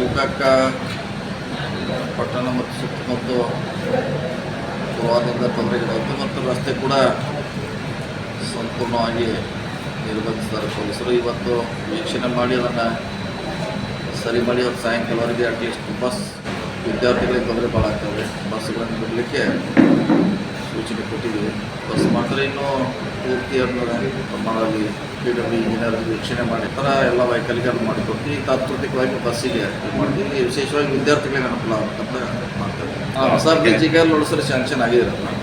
ಗೋಕಾಕ ಪಟ್ಟಣ ಮತ್ತು ಸುತ್ತಮುತ್ತ ಪ್ರವಾಹದಿಂದ ತೊಂದರೆಗಳಾಯಿತು ಮತ್ತು ರಸ್ತೆ ಕೂಡ ಸಂಪೂರ್ಣವಾಗಿ ನಿರ್ಬಂಧಿಸಿದ್ದಾರೆ ಪೊಲೀಸರು. ಇವತ್ತು ವೀಕ್ಷಣೆ ಮಾಡಿ ಅದನ್ನು ಸರಿ ಮಾಡಿ ಅವ್ರು ಸಾಯಂಕಾಲವರೆಗೆ ಅಟ್ಲೀಸ್ಟ್ ಬಸ್ ವಿದ್ಯಾರ್ಥಿಗಳಿಗೆ ತೊಂದರೆ ಭಾಳ ಆಗ್ತವೆ ಬಸ್ಗಳನ್ನು ಬಿಡಲಿಕ್ಕೆ ಇನ್ನೂ ಪೂರ್ತಿ ಅನ್ನೋದಾಗಿ ಪ್ರಮಾಣದಲ್ಲಿ ಪಿ ಡಬ್ಲ್ಯೂ ಇಂಜಿನಿಯರ್ ವೀಕ್ಷಣೆ ಮಾಡಿ ಥರ ಎಲ್ಲ ವೈಕಲ್ಯಗಳನ್ನು ಮಾಡಿಕೊಟ್ಟು ಈ ತಾತ್ಕಾಲಿಕವಾಗಿ ಬಸ್ಸಿಗೆ ಇಲ್ಲಿ ವಿಶೇಷವಾಗಿ ವಿದ್ಯಾರ್ಥಿಗಳಿಗೆ ಅನುಕೂಲ ಆಗಬೇಕಂತ ಮಾಡ್ತೇವೆ ಹೊಸ ಬ್ರಿಡ್ಜಿಗೆ ಲೋಡ್ಸಲು ಸ್ಯಾಂಕ್ಷನ್ ಆಗಿದೆ